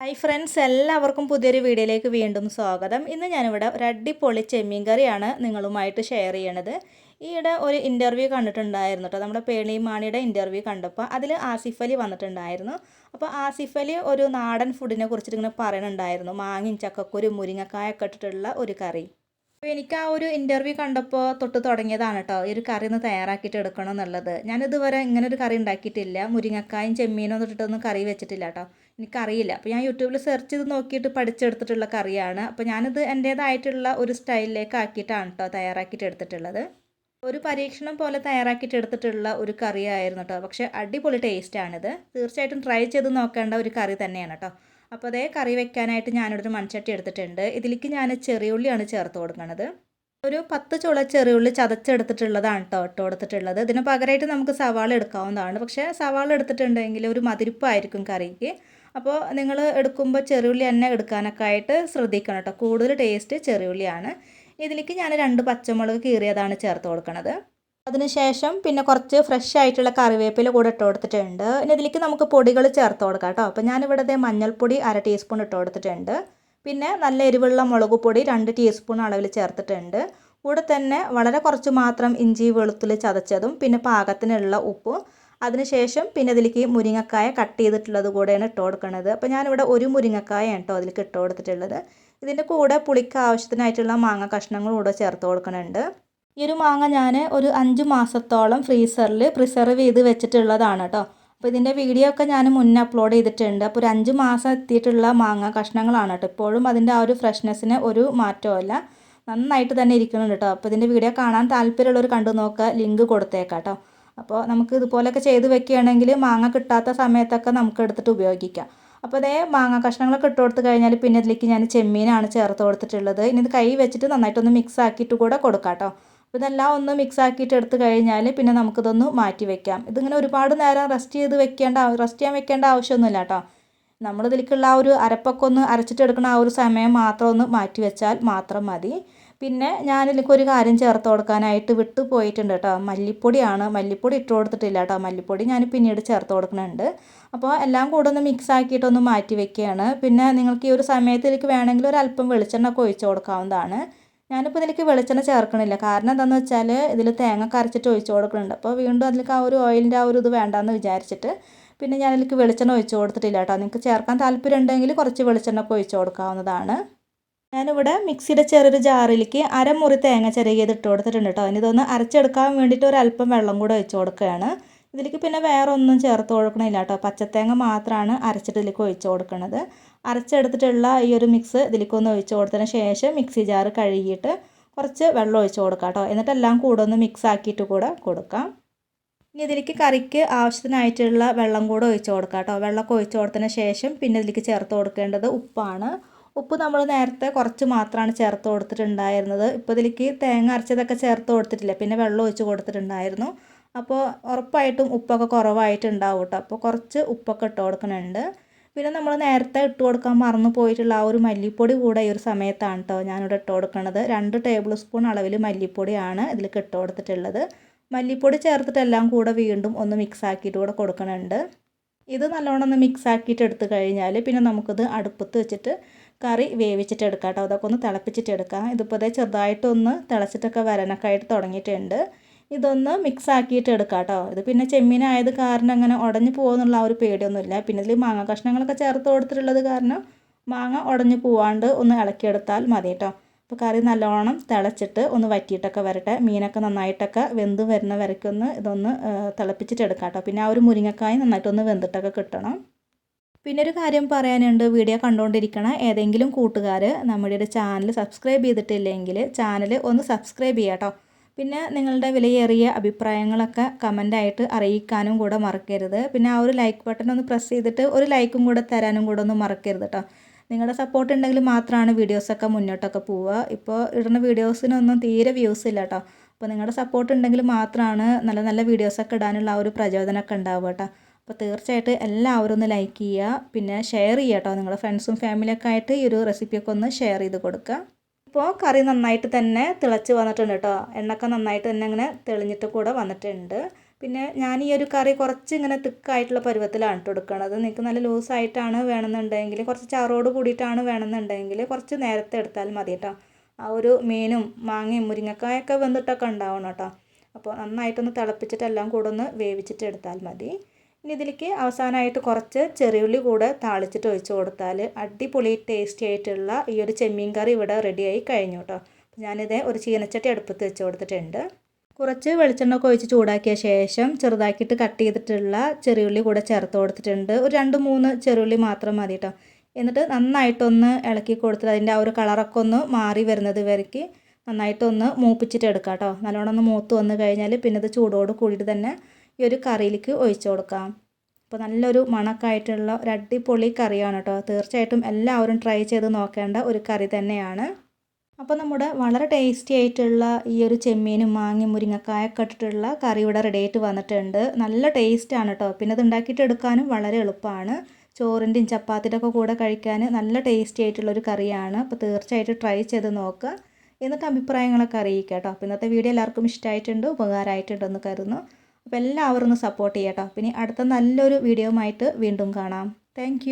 Hi friends എല്ലാവർക്കും പുതിയൊരു വീഡിയോയിലേക്ക് വീണ്ടും സ്വാഗതം. ഇന്ന് ഞാനിവിടെ ഒരു അടിപൊളി ചെമ്മീൻ കറിയാണ് നിങ്ങളുമായിട്ട് ഷെയർ ചെയ്യണത്. ഈയിടെ ഒരു ഇന്റർവ്യൂ കണ്ടിട്ടുണ്ടായിരുന്നു കേട്ടോ നമ്മുടെ പേണി മാണിയുടെ ഇന്റർവ്യൂ കണ്ടപ്പോൾ അതിൽ ആസിഫ് അലി വന്നിട്ടുണ്ടായിരുന്നു. അപ്പോൾ ആസിഫ് അലി ഒരു നാടൻ ഫുഡിനെ കുറിച്ചിട്ട് ഇങ്ങനെ പറയുന്നുണ്ടായിരുന്നു മാങ്ങയും ചക്കക്കുരു മുരിങ്ങക്കായൊക്കെ ഇട്ടിട്ടുള്ള ഒരു കറി. അപ്പോൾ എനിക്ക് ആ ഒരു ഇന്റർവ്യൂ കണ്ടപ്പോൾ തൊട്ട് തുടങ്ങിയതാണ് കേട്ടോ ഈ ഒരു കറി ഒന്ന് തയ്യാറാക്കിയിട്ട് എടുക്കണം എന്നുള്ളത്. ഞാനിതുവരെ ഇങ്ങനെ ഒരു കറി ഉണ്ടാക്കിയിട്ടില്ല. മുരിങ്ങക്കായും ചെമ്മീനും ഒന്നും ഇട്ടിട്ടൊന്നും കറി വെച്ചിട്ടില്ല കേട്ടോ എനിക്കറിയില്ല. അപ്പോൾ ഞാൻ യൂട്യൂബിൽ സെർച്ച് ചെയ്ത് നോക്കിയിട്ട് പഠിച്ചെടുത്തിട്ടുള്ള കറിയാണ്. അപ്പോൾ ഞാനിത് എന്റേതായിട്ടുള്ള ഒരു സ്റ്റൈലിലേക്ക് ആക്കിയിട്ടാണ് കേട്ടോ തയ്യാറാക്കിയിട്ട് എടുത്തിട്ടുള്ളത്. ഒരു പരീക്ഷണം പോലെ തയ്യാറാക്കിയിട്ട് എടുത്തിട്ടുള്ള ഒരു കറിയായിരുന്നു കേട്ടോ പക്ഷേ അടിപൊളി ടേസ്റ്റാണിത് തീർച്ചയായിട്ടും ട്രൈ ചെയ്ത് നോക്കേണ്ട ഒരു കറി തന്നെയാണ് കേട്ടോ അപ്പോൾ അതേ കറി വെക്കാനായിട്ട് ഞാനിവിടെ ഒരു മൺചട്ടി എടുത്തിട്ടുണ്ട്. ഇതിലേക്ക് ഞാൻ ചെറിയുള്ളിയാണ് ചേർത്ത് കൊടുക്കുന്നത് ഒരു പത്ത് ചുള ചെറിയുള്ളി ചതച്ചെടുത്തിട്ടുള്ളതാണ് കേട്ടോ ഇട്ട് ഇതിന് പകരമായിട്ട് നമുക്ക് സവാള എടുക്കാവുന്നതാണ്. പക്ഷേ സവാള എടുത്തിട്ടുണ്ടെങ്കിൽ ഒരു മതിരിപ്പായിരിക്കും കറിക്ക്. അപ്പോൾ നിങ്ങൾ എടുക്കുമ്പോൾ ചെറിയുള്ളി തന്നെ എടുക്കാനൊക്കെ ആയിട്ട് ശ്രദ്ധിക്കണം കേട്ടോ കൂടുതൽ ടേസ്റ്റ് ചെറിയുള്ളിയാണ് ഇതിലേക്ക് ഞാൻ രണ്ട് പച്ചമുളക് കീറിയതാണ് ചേർത്ത് കൊടുക്കുന്നത് അതിനുശേഷം പിന്നെ കുറച്ച് ഫ്രഷ് ആയിട്ടുള്ള കറിവേപ്പില കൂടെ ഇട്ട് കൊടുത്തിട്ടുണ്ട്. ഇനി ഇതിലേക്ക് നമുക്ക് പൊടികൾ ചേർത്ത് കൊടുക്കാം കേട്ടോ അപ്പോൾ ഞാനിവിടെ മഞ്ഞൾപ്പൊടി അര ടീസ്പൂൺ ഇട്ട് കൊടുത്തിട്ടുണ്ട്. പിന്നെ നല്ല എരിവുള്ള മുളക് പൊടി രണ്ട് ടീസ്പൂൺ അളവിൽ ചേർത്തിട്ടുണ്ട്. കൂടെ തന്നെ വളരെ കുറച്ച് മാത്രം ഇഞ്ചി വെളുത്തുള്ളി ചതച്ചതും പിന്നെ പാകത്തിനുള്ള ഉപ്പും. അതിനുശേഷം പിന്നെ അതിലേക്ക് മുരിങ്ങക്കായ കട്ട് ചെയ്തിട്ടുള്ളത് കൂടെയാണ് ഇട്ട് കൊടുക്കുന്നത് അപ്പോൾ ഞാനിവിടെ ഒരു മുരിങ്ങക്കായാണ് കേട്ടോ അതിലേക്ക് ഇട്ട് കൊടുത്തിട്ടുള്ളത്. ഇതിന്റെ കൂടെ പുളിക്ക് ആവശ്യത്തിനായിട്ടുള്ള മാങ്ങ കഷ്ണങ്ങൾ കൂടെ ചേർത്ത് കൊടുക്കുന്നുണ്ട് ഈ ഒരു മാങ്ങ ഞാൻ ഒരു അഞ്ച് മാസത്തോളം ഫ്രീസറിൽ പ്രിസർവ് ചെയ്ത് വെച്ചിട്ടുള്ളതാണ് കേട്ടോ അപ്പോൾ ഇതിന്റെ വീഡിയോ ഒക്കെ ഞാൻ മുന്നേ അപ്ലോഡ് ചെയ്തിട്ടുണ്ട്. അപ്പോൾ ഒരു അഞ്ച് മാസം എത്തിയിട്ടുള്ള മാങ്ങ കഷ്ണങ്ങളാണ് കേട്ടോ. ഇപ്പോഴും അതിന്റെ ആ ഒരു ഫ്രഷ്നെസ്സിന് ഒരു മാറ്റവുമില്ല നന്നായിട്ട് തന്നെ ഇരിക്കുന്നുണ്ട് കേട്ടോ. അപ്പോൾ ഇതിന്റെ വീഡിയോ കാണാൻ താല്പര്യമുള്ളവർ കണ്ടു നോക്കുക. ലിങ്ക് കൊടുത്തേക്കാം കേട്ടോ. അപ്പോൾ നമുക്ക് ഇതുപോലെയൊക്കെ ചെയ്ത് വെക്കുകയാണെങ്കിൽ മാങ്ങ കിട്ടാത്ത സമയത്തൊക്കെ നമുക്ക് എടുത്തിട്ട് ഉപയോഗിക്കാം. അപ്പോൾ അതേ മാങ്ങ കഷ്ണങ്ങളൊക്കെ ഇട്ട് കൊടുത്ത് കഴിഞ്ഞാൽ പിന്നെ ഇതിലേക്ക് ഞാൻ ചെമ്മീനാണ് ചേർത്ത് കൊടുത്തിട്ടുള്ളത്. ഇനി ഇത് കൈ വെച്ചിട്ട് നന്നായിട്ടൊന്ന് മിക്സ് ആക്കിയിട്ട് കൂടെ കൊടുക്കാം കേട്ടോ. അപ്പോൾ ഇതെല്ലാം ഒന്ന് മിക്സ് ആക്കിയിട്ട് എടുത്തു കഴിഞ്ഞാൽ പിന്നെ നമുക്കിതൊന്ന് മാറ്റി വെക്കാം. ഇതിങ്ങനെ ഒരുപാട് നേരം റെസ്റ്റ് ചെയ്ത് വെക്കേണ്ട റെസ്റ്റ് ചെയ്യാൻ വെക്കേണ്ട ആവശ്യമൊന്നുമില്ല കേട്ടോ. നമ്മൾ ഇതിലേക്കുള്ള ആ ഒരു അരപ്പൊക്കെ ഒന്ന് അരച്ചിട്ട് എടുക്കുന്ന ആ ഒരു സമയം മാത്രം ഒന്ന് മാറ്റി വെച്ചാൽ മാത്രം മതി. പിന്നെ ഞാനിതിലേക്ക് ഒരു കാര്യം ചേർത്ത് കൊടുക്കാനായിട്ട് വിട്ടു പോയിട്ടുണ്ട് കേട്ടോ. മല്ലിപ്പൊടിയാണ്. മല്ലിപ്പൊടി ഇട്ട് കൊടുത്തിട്ടില്ല കേട്ടോ. മല്ലിപ്പൊടി ഞാൻ പിന്നീട് ചേർത്ത് കൊടുക്കുന്നുണ്ട് അപ്പോൾ എല്ലാം കൂടെ ഒന്ന് മിക്സ് ആക്കിയിട്ടൊന്ന് മാറ്റി വെക്കുകയാണ്. പിന്നെ നിങ്ങൾക്ക് ഈ ഒരു സമയത്തിലേക്ക് വേണമെങ്കിൽ ഒരു അല്പം വെളിച്ചെണ്ണ ഒക്കെ ഒഴിച്ച് കൊടുക്കാവുന്നതാണ്. ഞാനിപ്പോൾ ഇതിലേക്ക് വെളിച്ചെണ്ണ ചേർക്കണില്ല. കാരണം എന്താണെന്ന് വെച്ചാൽ ഇതിൽ തേങ്ങ കരച്ചിട്ട് ഒഴിച്ചു കൊടുക്കുന്നുണ്ട് അപ്പോൾ വീണ്ടും അതിലേക്ക് ആ ഒരു ഓയിലിന്റെ ആ ഒരു ഇത് വേണ്ടാന്ന് വിചാരിച്ചിട്ട് പിന്നെ ഞാൻ അതിലേക്ക് വെളിച്ചെണ്ണ ഒഴിച്ചു കൊടുത്തിട്ടില്ല കേട്ടോ. നിങ്ങൾക്ക് ചേർക്കാൻ താല്പര്യം ഉണ്ടെങ്കിൽ കുറച്ച് വെളിച്ചെണ്ണ ഒക്കെ ഒഴിച്ചു കൊടുക്കാവുന്നതാണ്. ഞാനിവിടെ മിക്സിയുടെ ചെറിയൊരു ജാറിലേക്ക് അരമുറി തേങ്ങ ചെറിയത് ഇട്ട് കൊടുത്തിട്ടുണ്ട് കേട്ടോ. ഇനി ഇതൊന്ന് അരച്ചെടുക്കാൻ വേണ്ടിയിട്ട് ഒരു അല്പം വെള്ളം കൂടെ ഒഴിച്ചു കൊടുക്കുകയാണ്. ഇതിലേക്ക് പിന്നെ വേറെ ഒന്നും ചേർത്ത് കൊടുക്കണില്ല കേട്ടോ. പച്ചത്തേങ്ങ മാത്രമാണ് അരച്ചിട്ട് ഇതിലേക്ക് ഒഴിച്ചു കൊടുക്കുന്നത് അരച്ചെടുത്തിട്ടുള്ള ഈ ഒരു മിക്സ് ഇതിലേക്ക് ഒന്ന് ഒഴിച്ച് കൊടുത്തതിന് ശേഷം മിക്സി ജാറ് കഴുകിയിട്ട് കുറച്ച് വെള്ളം ഒഴിച്ച് കൊടുക്കാം കേട്ടോ. എന്നിട്ടെല്ലാം കൂടെ ഒന്ന് മിക്സ് ആക്കിയിട്ട് കൂടെ കൊടുക്കാം. ഇനി ഇതിലേക്ക് കറിക്ക് ആവശ്യത്തിനായിട്ടുള്ള വെള്ളം കൂടെ ഒഴിച്ച് കൊടുക്കാം കേട്ടോ. വെള്ളമൊക്കെ ഒഴിച്ച് കൊടുത്തതിന് ശേഷം പിന്നെ ഇതിലേക്ക് ചേർത്ത് കൊടുക്കേണ്ടത് ഉപ്പാണ്. ഉപ്പ് നമ്മൾ നേരത്തെ കുറച്ച് മാത്രമാണ് ചേർത്ത് കൊടുത്തിട്ടുണ്ടായിരുന്നത്. ഇപ്പോൾ ഇതിലേക്ക് തേങ്ങ അരച്ചതൊക്കെ ചേർത്ത് കൊടുത്തിട്ടില്ല. പിന്നെ വെള്ളം ഒഴിച്ച് കൊടുത്തിട്ടുണ്ടായിരുന്നു. അപ്പോൾ ഉറപ്പായിട്ടും ഉപ്പൊക്കെ കുറവായിട്ടുണ്ടാവും കേട്ടോ. അപ്പോൾ കുറച്ച് ഉപ്പൊക്കെ ഇട്ട് കൊടുക്കുന്നുണ്ട്. പിന്നെ നമ്മൾ നേരത്തെ ഇട്ട് കൊടുക്കാൻ മറന്നു പോയിട്ടുള്ള ആ ഒരു മല്ലിപ്പൊടി കൂടെ ഈ ഒരു സമയത്താണ് കേട്ടോ ഞാനിവിടെ ഇട്ട് കൊടുക്കുന്നത് രണ്ട് ടേബിൾ സ്പൂൺ അളവിൽ മല്ലിപ്പൊടിയാണ് ഇതിലേക്ക് ഇട്ട് കൊടുത്തിട്ടുള്ളത്. മല്ലിപ്പൊടി ചേർത്തിട്ട് എല്ലാം കൂടെ വീണ്ടും ഒന്ന് മിക്സ് ആക്കിയിട്ട് കൂടെ കൊടുക്കണുണ്ട്. ഇത് നല്ലോണം ഒന്ന് മിക്സ് ആക്കിയിട്ട് എടുത്തു കഴിഞ്ഞാൽ പിന്നെ നമുക്കിത് അടുപ്പത്ത് വെച്ചിട്ട് കറി വേവിച്ചിട്ട് എടുക്കാം കേട്ടോ അതൊക്കെ ഒന്ന് തിളപ്പിച്ചിട്ട് എടുക്കാം. ഇതിപ്പോൾ ഇതേ ചെറുതായിട്ടൊന്ന് തിളച്ചിട്ടൊക്കെ വരാനൊക്കെ ആയിട്ട് തുടങ്ങിയിട്ടുണ്ട്. ഇതൊന്ന് മിക്സ് ആക്കിയിട്ട് എടുക്കാം കേട്ടോ ഇത് പിന്നെ ചെമ്മീനായത് കാരണം അങ്ങനെ ഉടഞ്ഞു പോകുന്നുള്ള ആ ഒരു പേടിയൊന്നുമില്ല. പിന്നെ ഇതിൽ മാങ്ങ കഷ്ണങ്ങളൊക്കെ ചേർത്ത് കൊടുത്തിട്ടുള്ളത് കാരണം മാങ്ങ ഉടഞ്ഞു പോവാണ്ട് ഒന്ന് ഇളക്കിയെടുത്താൽ മതി കേട്ടോ അപ്പോൾ കറി നല്ലോണം തിളച്ചിട്ട് ഒന്ന് വറ്റിയിട്ടൊക്കെ വരട്ടെ. മീനൊക്കെ നന്നായിട്ടൊക്കെ വെന്ത് വരുന്ന വരയ്ക്കൊന്ന് ഇതൊന്ന് തിളപ്പിച്ചിട്ട് എടുക്കാം കേട്ടോ പിന്നെ ആ ഒരു മുരിങ്ങക്കായ നന്നായിട്ടൊന്ന് വെന്തിട്ടൊക്കെ കിട്ടണം. പിന്നെ ഒരു കാര്യം പറയാനുണ്ട്. വീഡിയോ കണ്ടുകൊണ്ടിരിക്കണ ഏതെങ്കിലും കൂട്ടുകാർ നമ്മുടെ ചാനൽ സബ്സ്ക്രൈബ് ചെയ്തിട്ടില്ലെങ്കിൽ ചാനൽ ഒന്ന് സബ്സ്ക്രൈബ് ചെയ്യാം കേട്ടോ പിന്നെ നിങ്ങളുടെ വിലയേറിയ അഭിപ്രായങ്ങളൊക്കെ കമന്റായിട്ട് അറിയിക്കാനും കൂടെ മറക്കരുത്. പിന്നെ ആ ഒരു ലൈക്ക് ബട്ടൺ ഒന്ന് പ്രസ് ചെയ്തിട്ട് ഒരു ലൈക്കും കൂടെ തരാനും കൂടെ ഒന്നും മറക്കരുത് കേട്ടോ നിങ്ങളുടെ സപ്പോർട്ട് ഉണ്ടെങ്കിൽ മാത്രമാണ് വീഡിയോസൊക്കെ മുന്നോട്ടൊക്കെ പോവുക. ഇപ്പോൾ ഇടുന്ന വീഡിയോസിനൊന്നും തീരെ വ്യൂസ് ഇല്ല കേട്ടോ അപ്പോൾ നിങ്ങളുടെ സപ്പോർട്ട് ഉണ്ടെങ്കിൽ മാത്രമാണ് നല്ല നല്ല വീഡിയോസൊക്കെ ഇടാനുള്ള ആ ഒരു പ്രചോദനമൊക്കെ ഉണ്ടാവുക കേട്ടോ അപ്പോൾ തീർച്ചയായിട്ടും എല്ലാവരും ഒന്ന് ലൈക്ക് ചെയ്യുക. പിന്നെ ഷെയർ ചെയ്യുക കേട്ടോ നിങ്ങളുടെ ഫ്രണ്ട്സും ഫാമിലിയൊക്കെ ആയിട്ട് ഈ ഒരു റെസിപ്പിയൊക്കെ ഒന്ന് ഷെയർ ചെയ്ത് കൊടുക്കുക. ഇപ്പോൾ കറി നന്നായിട്ട് തന്നെ തിളച്ച് വന്നിട്ടുണ്ട് കേട്ടോ എണ്ണക്ക നന്നായിട്ട് തന്നെ അങ്ങനെ തെളിഞ്ഞിട്ട് കൂടെ വന്നിട്ടുണ്ട്. പിന്നെ ഞാൻ ഈ ഒരു കറി കുറച്ച് ഇങ്ങനെ തിക്കായിട്ടുള്ള പരുവത്തിലാണ് ഇട്ട് കൊടുക്കുന്നത് നിങ്ങൾക്ക് നല്ല ലൂസായിട്ടാണ് വേണമെന്നുണ്ടെങ്കിൽ കുറച്ച് ചാറോട് കൂടിയിട്ടാണ് വേണമെന്നുണ്ടെങ്കിൽ കുറച്ച് നേരത്തെ എടുത്താൽ മതി കേട്ടോ ആ ഒരു മീനും മാങ്ങയും മുരിങ്ങക്കായൊക്കെ വെന്തിട്ടൊക്കെ ഉണ്ടാവണം കേട്ടോ അപ്പോൾ നന്നായിട്ടൊന്ന് തിളപ്പിച്ചിട്ട് എല്ലാം കൂടെ ഒന്ന് വേവിച്ചിട്ട് എടുത്താൽ മതി. ഇനി ഇതിലേക്ക് അവസാനമായിട്ട് കുറച്ച് ചെറിയുള്ളി കൂടെ താളിച്ചിട്ട് ഒഴിച്ച് കൊടുത്താൽ അടിപൊളി ടേസ്റ്റി ആയിട്ടുള്ള ഈ ഒരു ചെമ്മീൻ കറി ഇവിടെ റെഡിയായി കഴിഞ്ഞു കേട്ടോ ഞാനിത് ഒരു ചീനച്ചട്ടി അടുപ്പത്ത് വെച്ച് കൊടുത്തിട്ടുണ്ട്. കുറച്ച് വെളിച്ചെണ്ണ ഒക്കെ ഒഴിച്ച് ചൂടാക്കിയ ശേഷം ചെറുതാക്കിയിട്ട് കട്ട് ചെയ്തിട്ടുള്ള ചെറിയുള്ളി കൂടെ ചേർത്ത് കൊടുത്തിട്ടുണ്ട്. ഒരു രണ്ട് മൂന്ന് ചെറിയുള്ളി മാത്രം മതി കേട്ടോ എന്നിട്ട് നന്നായിട്ടൊന്ന് ഇളക്കി കൊടുത്തിട്ട് അതിന്റെ ആ ഒരു കളറൊക്കെ ഒന്ന് മാറി വരുന്നത് വരയ്ക്ക് നന്നായിട്ടൊന്ന് മൂപ്പിച്ചിട്ട് എടുക്കാം കേട്ടോ നല്ലോണം ഒന്ന് മൂത്ത് വന്ന് കഴിഞ്ഞാൽ പിന്നെ ഇത് ചൂടോട് കൂടിയിട്ട് തന്നെ ഈ ഒരു കറിയിലേക്ക് ഒഴിച്ചു കൊടുക്കാം. അപ്പോൾ നല്ലൊരു മണക്കായിട്ടുള്ള ഒരു അടിപൊളി കറിയാണ് കേട്ടോ. തീർച്ചയായിട്ടും എല്ലാവരും ട്രൈ ചെയ്ത് നോക്കേണ്ട ഒരു കറി തന്നെയാണ്. അപ്പോൾ നമ്മുടെ വളരെ ടേസ്റ്റി ആയിട്ടുള്ള ഈ ഒരു ചെമ്മീനും മാങ്ങി മുരിങ്ങക്കായൊക്കെ ഇട്ടിട്ടുള്ള കറി ഇവിടെ റെഡി ആയിട്ട് വന്നിട്ടുണ്ട്. നല്ല ടേസ്റ്റാണ് കേട്ടോ. പിന്നെ ഇത് ഉണ്ടാക്കിയിട്ട് എടുക്കാനും വളരെ എളുപ്പമാണ്. ചോറിന്റെയും ചപ്പാത്തിന്റെ ഒക്കെ കൂടെ കഴിക്കാൻ നല്ല ടേസ്റ്റി ആയിട്ടുള്ള ഒരു കറിയാണ്. അപ്പോൾ തീർച്ചയായിട്ടും ട്രൈ ചെയ്ത് നോക്കുക. എന്നിട്ട് അഭിപ്രായങ്ങളൊക്കെ അറിയിക്കുക കേട്ടോ. അപ്പോൾ ഇന്നത്തെ വീഡിയോ എല്ലാവർക്കും ഇഷ്ടമായിട്ടുണ്ട്? ഉപകാരമായിട്ടുണ്ടെന്ന് കരുതുന്നു. അപ്പോൾ എല്ലാവരും ഒന്ന് സപ്പോർട്ട് ചെയ്യാം കേട്ടോ. പിന്നെ അടുത്ത നല്ലൊരു വീഡിയോ ആയിട്ട് വീണ്ടും കാണാം. താങ്ക്